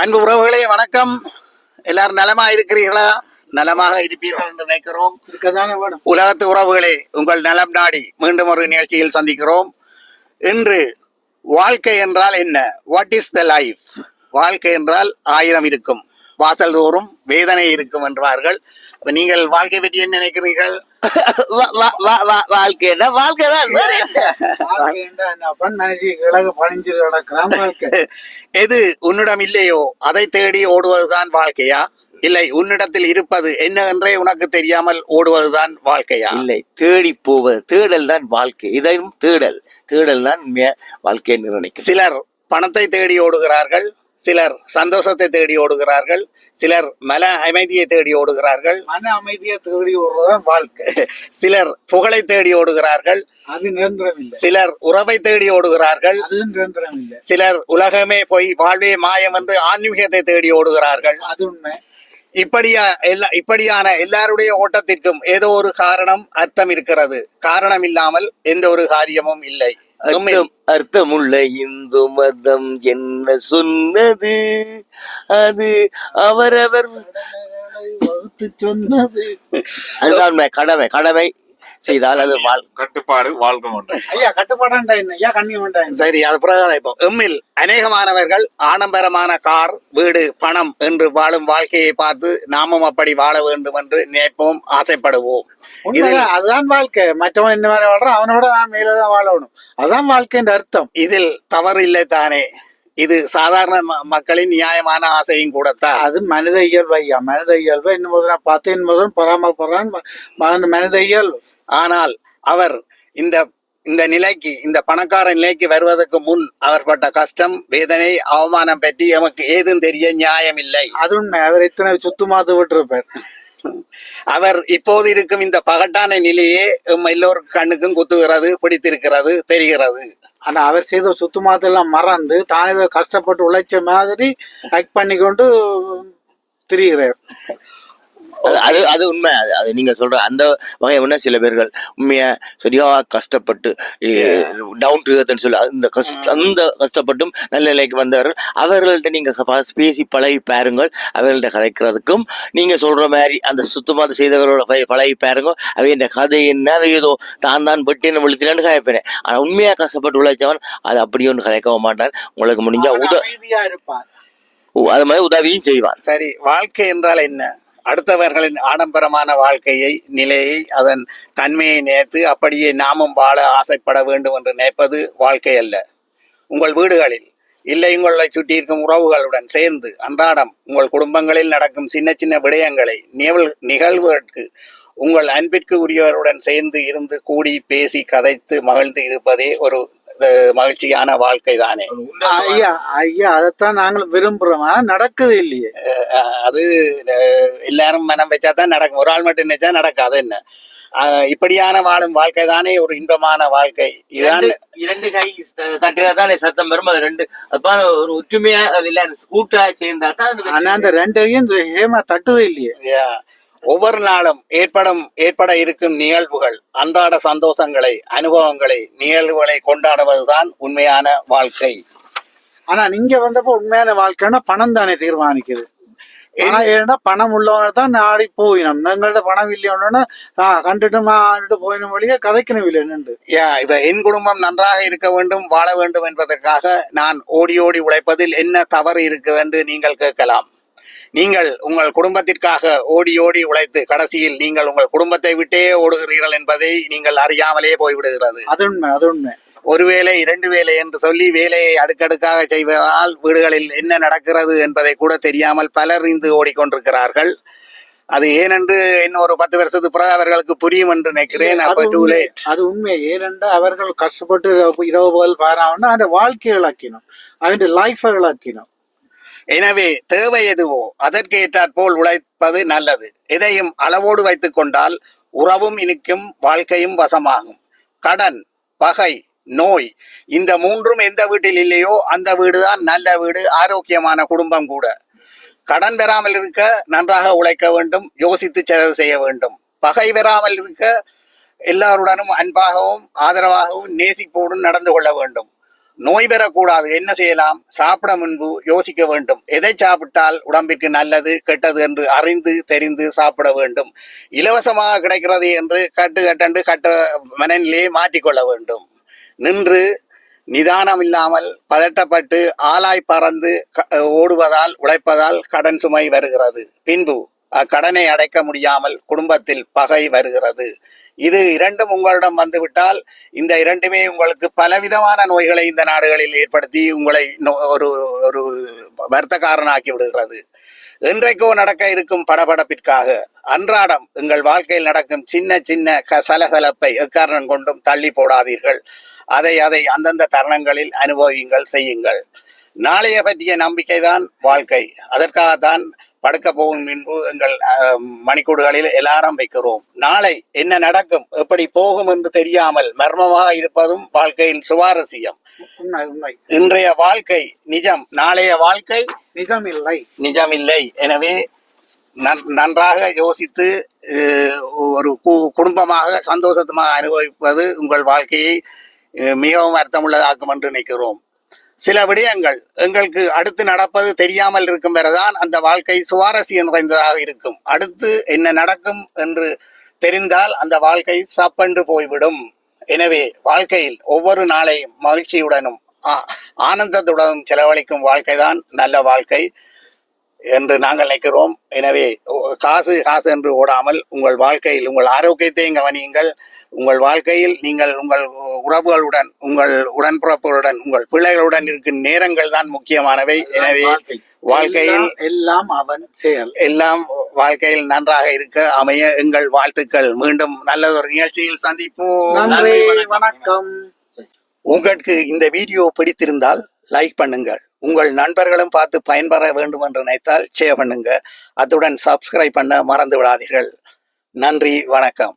அன்பு உறவுகளே வணக்கம். எல்லாரும் நலமா இருக்கிறீர்களா? நலமாக இருப்பீர்கள் என்று நினைக்கிறோம். உலகத்து உறவுகளே உங்கள் நலம் நாடி மீண்டும் ஒரு நிகழ்ச்சியில் சந்திக்கிறோம். இன்று வாழ்க்கை என்றால் என்ன? வாட் இஸ் த லைஃப் வாழ்க்கை என்றால் ஆயிரம் இருக்கும். வாசல் தோறும் வேதனை இருக்கும் என்றார்கள். நீங்கள் வாழ்க்கை பற்றி என்ன நினைக்கிறீர்கள்? வாழ்க்கைன்னா வாழ்க்கைதான் என்ன? எது உன்னிடம் இல்லையோ அதை தேடி ஓடுவதுதான் வாழ்க்கையா? இல்லை உன்னிடத்தில் இருப்பது என்னவென்றே உனக்கு தெரியாமல் ஓடுவதுதான் வாழ்க்கையா? இல்லை தேடி போவது தேடல் தான் வாழ்க்கை. இதையும் தேடல். தேடல் தான் வாழ்க்கையை நிர்ணயிக்கும் சிலர் பணத்தை தேடி ஓடுகிறார்கள் சிலர் சந்தோஷத்தை தேடி ஓடுகிறார்கள் சிலர் மன அமைதியை தேடி ஓடுகிறார்கள் மன அமைதியை தேடி விடுறதுதான் வாழ்க்கை. சிலர் புகழை தேடி ஓடுகிறார்கள் அது நிரந்தரம் இல்லை சிலர் உறவை தேடி ஓடுகிறார்கள் அது நிரந்தரம் இல்லை சிலர் உலகமே போய் வாழ்வே மாயம் என்று ஆன்மீகத்தை தேடி ஓடுகிறார்கள். அது உண்மை. இப்படியா எல்லா இப்படியான எல்லாருடைய ஓட்டத்திற்கும் ஏதோ ஒரு காரணம் அர்த்தம் இருக்கிறது. காரணம் இல்லாமல் எந்த ஒரு காரியமும் இல்லை. அர்த்தம் அர்த்தமுள்ள இந்து மதம் என்ன சொன்னது? அது அவரவர் வகுத்து சொன்னது. அதுதான். கடமை கடமை. செய்தால் அது வாழ் கட்டுப்பாடு வாழ்க்கை ஐயா கட்டுப்பாடாண்டா என்ன? ஐயா வேண்டாம் சரி அது பிறகு இப்போ. எம்மில் அநேகமானவர்கள் ஆடம்பரமான கார் வீடு பணம் என்று வாழும் வாழ்க்கையை பார்த்து நாமும் அப்படி வாழ வேண்டும் என்று நினைப்போம் ஆசைப்படுவோம். இதில் அதுதான் வாழ்க்கை. மற்றவன் என்ன மாதிரி வாழ்றான் அவனோட நான் மேலதான் வாழணும். அதுதான் வாழ்க்கைன்ற அர்த்தம். இதில் தவறு இல்லை தானே. இது சாதாரண மக்களின் நியாயமான ஆசையும் கூடத்தான். அது மனித இயல்பு ஐயா. மனித இயல்பு இன்னும் முதல் பத்து என்பதும் பராமரிப்படுறான் மனித இயல்பு. ஆனால் அவர் இந்த இந்த நிலைக்கு இந்த பணக்கார நிலைக்கு வருவதற்கு முன் அவர் பட்ட கஷ்டம் வேதனை அவமானம் பற்றி எமக்கு ஏதும் தெரிய நியாயம் இல்லை அது அவர் இத்தனை சுத்து மாத்து விட்டுருப்பார். அவர் இப்போது இருக்கும் இந்த பகட்டான நிலையே எம் எல்லோருக்கும் கண்ணுக்கும் குத்துகிறது பிடித்திருக்கிறது தெரிகிறது. ஆனா அவர் செய்த சுத்து மாத்தெல்லாம் மறந்து தான் ஏதோ கஷ்டப்பட்டு உழைச்ச மாதிரி ஆக்ட் பண்ணிக்கொண்டு திரிகிறார். அது அது உண்மை. அது அது நீங்க சொல்ற அந்த வகை என்ன சில பேர்கள் உண்மையா சரியா கஷ்டப்பட்டு டவுன் டு எர்த்னு சொல்லி அந்த கஷ்ட அந்த கஷ்டப்பட்டும் நல்ல நிலைக்கு வந்தவர்கள் அவர்கள்ட்ட நீங்க ப- பேசி பழகி பாருங்கள். அவர்கள்ட்ட கதைக்கிறதுக்கும் நீங்க சொல்ற மாதிரி அந்த சுத்தமாக செய்தவர்களோட பழகி- பழகி பாருங்க அவை இந்த கதை என்ன ஏதோ தான் தான் வெட்டின விழுத்தினு கதைப்பேன். ஆனா உண்மையா கஷ்டப்பட்டு உழைச்சவன் அது அப்படி ஒன்று கதைக்கவும் மாட்டான். உங்களுக்கு முடிஞ்சா அவர் உத அது மாதிரி உதவியும் செய்வான். சரி வாழ்க்கை என்றால் என்ன? அடுத்தவர்களின் ஆடம்பரமான வாழ்க்கையை நிலையை அதன் தன்மையை நினைத்து அப்படியே நாமும் வாழ ஆசைப்பட வேண்டும் என்று நினைப்பது வாழ்க்கை அல்ல. உங்கள் வீடுகளில் இல்லை உங்களை சுற்றி இருக்கும் உறவுகளுடன் சேர்ந்து அன்றாடம் உங்கள் குடும்பங்களில் நடக்கும் சின்ன சின்ன விடயங்களை நிகழ் நிகழ்வுகளுக்கு உங்கள் அன்பிற்கு உரியவருடன் சேர்ந்து இருந்து கூடி பேசி கதைத்து மகிழ்ந்து இருப்பதே ஒரு மகிழ்ச்சியான வாழ்க்கை தானே? ஐயா ஐயா அதைத்தான் நாங்களும் விரும்புறோம். நடக்குது இல்லையே. அஹ் அது எல்லாரும் மனம் வச்சா தான் நடக்கும். ஒரு ஆள் மட்டும் நினைச்சா நடக்காது என்ன? அஹ் இப்படியான வாழும் வாழ்க்கை தானே ஒரு இன்பமான வாழ்க்கை. இதான் இரண்டு- கை தட்டினா தானே சத்தம் வரும். அது ரெண்டு அப்ப ஒரு ஒற்றுமையா அது இல்ல கூட்டா சேர்ந்தா தான் ஆனா அந்த ரெண்டையும் ஹேமா தட்டுது இல்லையே. ஒவ்வொரு நாளும் ஏற்படும் ஏற்பட இருக்கும் நிகழ்வுகள் அன்றாட சந்தோஷங்களை அனுபவங்களை நிகழ்வுகளை கொண்டாடுவதுதான் உண்மையான வாழ்க்கை. ஆனா நீங்க வந்தப்போ உண்மையான வாழ்க்கைன்னா பணம் தானே தீர்மானிக்குது. ஏன்னா பணம் உள்ளவங்க தான் நாடி போயினோம். எங்கள்ட்ட பணம் இல்லையோன்னா கண்டுட்டு மாண்டுட்டு போயின வழியே கதைக்கணும் இல்லை நின்று யா இப்ப என் குடும்பம் நன்றாக இருக்க வேண்டும் வாழ வேண்டும் என்பதற்காக நான் ஓடி ஓடி உழைப்பதில் என்ன தவறு இருக்குது என்று நீங்கள் கேட்கலாம். நீங்கள் உங்கள் குடும்பத்திற்காக ஓடி ஓடி உழைத்து கடைசியில் நீங்கள் உங்கள் குடும்பத்தை விட்டே ஓடுகிறீர்கள் என்பதை நீங்கள் அறியாமலே போய்விடுகிறது. அது உண்மை அது உண்மை. ஒரு வேலை இரண்டு வேலை என்று சொல்லி வேலையை அடுக்கடுக்காக செய்வதால் வீடுகளில் என்ன நடக்கிறது என்பதை கூட தெரியாமல் பலர் இன்று ஓடிக்கொண்டிருக்கிறார்கள். அது ஏனென்று இன்னும் ஒரு பத்து வருஷத்துக்கு பிறகு அவர்களுக்கு புரியும் என்று நினைக்கிறேன். அப்ப அது டூ உண்மை. லேட் அது உண்மை. ஏனென்றா அவர்கள் கஷ்டப்பட்டு இரவு பகல் பாராமன்னா அந்த வாழ்க்கையை இழக்கணும் அவன் லைஃபை இழக்கணும் எனவே தேவை எதுவோ அதற்கேற்றாற் போல் உழைப்பது நல்லது. எதையும் அளவோடு வைத்துக் கொண்டால் உறவும் இனிக்கும் வாழ்க்கையும் வசமாகும். கடன் பகை நோய் இந்த மூன்றும் எந்த வீட்டில் இல்லையோ அந்த வீடுதான் நல்ல வீடு ஆரோக்கியமான குடும்பம் கூட. கடன் பெறாமல் இருக்க நன்றாக உழைக்க வேண்டும் யோசித்து செலவு செய்ய வேண்டும். பகை பெறாமல் இருக்க எல்லாருடனும் அன்பாகவும் ஆதரவாகவும் நேசிப்போடும் நடந்து கொள்ள வேண்டும். நோய் பெறக்கூடாது. என்ன செய்யலாம்? சாப்பிட முன்பு யோசிக்க வேண்டும். எதை சாப்பிட்டால் உடம்பிற்கு நல்லது கெட்டது என்று அறிந்து தெரிந்து சாப்பிட வேண்டும். இலவசமாக கிடைக்கிறது என்று கட்டு கட்டண்டு கட்ட மனநிலையை மாற்றிக்கொள்ள வேண்டும். நின்று நிதானம் இல்லாமல் பதட்டப்பட்டு ஆளாய் பறந்து ஓடுவதால் உழைப்பதால் கடன் சுமை வருகிறது. பின்பு அக்கடனை அடைக்க முடியாமல் குடும்பத்தில் பகை வருகிறது. இது இரண்டும் உங்களிடம் வந்துவிட்டால் இந்த இரண்டுமே உங்களுக்கு பலவிதமான நோய்களை இந்த நாடுகளில் ஏற்படுத்தி உங்களை நோ- ஒரு ஒரு வருத்தக்காரனாக்கி விடுகிறது. என்றைக்கோ நடக்க இருக்கும் படபடப்பிற்காக அன்றாடம் எங்கள் வாழ்க்கையில் நடக்கும் சின்ன சின்ன க சலசலப்பை எக்காரணம் கொண்டும் தள்ளி போடாதீர்கள். அதை அதை அந்தந்த தருணங்களில் அனுபவியுங்கள் செய்யுங்கள். நாளைய பற்றிய நம்பிக்கைதான் வாழ்க்கை. அதற்காகத்தான் படுக்க போகும் முன்பு எங்கள் மணிக்கூடுகளில் எல்லாரும் வைக்கிறோம். நாளை என்ன நடக்கும்? எப்படி போகும் என்று தெரியாமல் மர்மமாக இருப்பதும் வாழ்க்கையின் சுவாரஸ்யம். இன்றைய வாழ்க்கை நிஜம் நாளைய வாழ்க்கை நிஜம் இல்லை நிஜமில்லை. எனவே நன்- நன்றாக யோசித்து ஒரு குடும்பமாக சந்தோஷமாக அனுபவிப்பது உங்கள் வாழ்க்கையை மிகவும் அர்த்தமுள்ளதாக்கும் என்று நினைக்கிறோம். சில விடயங்கள் எங்களுக்கு அடுத்து நடப்பது தெரியாமல் இருக்கும் வரைதான் அந்த வாழ்க்கை சுவாரஸ்யம் நிறைந்ததாக இருக்கும். அடுத்து என்ன நடக்கும் என்று தெரிந்தால் அந்த வாழ்க்கை சப்பென்று போய்விடும். எனவே வாழ்க்கையில் ஒவ்வொரு நாளையும் மகிழ்ச்சியுடனும் ஆ- ஆனந்தத்துடனும் செலவழிக்கும் வாழ்க்கை தான் நல்ல வாழ்க்கை. என்று நாங்கள் நினைக்கிறோம். எனவே காசு காசு என்று ஓடாமல் உங்கள் வாழ்க்கையில் உங்கள் ஆரோக்கியத்தையும் கவனியுங்கள். உங்கள் வாழ்க்கையில் நீங்கள் உங்கள் உறவுகளுடன் உங்கள் உடன்பிறப்புகளுடன் உங்கள் பிள்ளைகளுடன் இருக்கும் நேரங்கள் தான் முக்கியமானவை. எனவே வாழ்க்கையில் எல்லாம் எல்லாம் அவன் செயல். எல்லாம் வாழ்க்கையில் நன்றாக இருக்க அமைய எங்கள் வாழ்த்துக்கள். மீண்டும் நல்லதொரு நிகழ்ச்சியில் சந்திப்போம். நன்றி வணக்கம். உங்களுக்கு இந்த வீடியோ பிடித்திருந்தால் லைக் பண்ணுங்கள். உங்கள் நண்பர்களும் பார்த்து பயன்பெற வேண்டும் என்று நினைத்தால் ஷேர் பண்ணுங்க. அத்துடன் சப்ஸ்கிரைப் பண்ண மறந்து விடாதீர்கள். நன்றி வணக்கம்.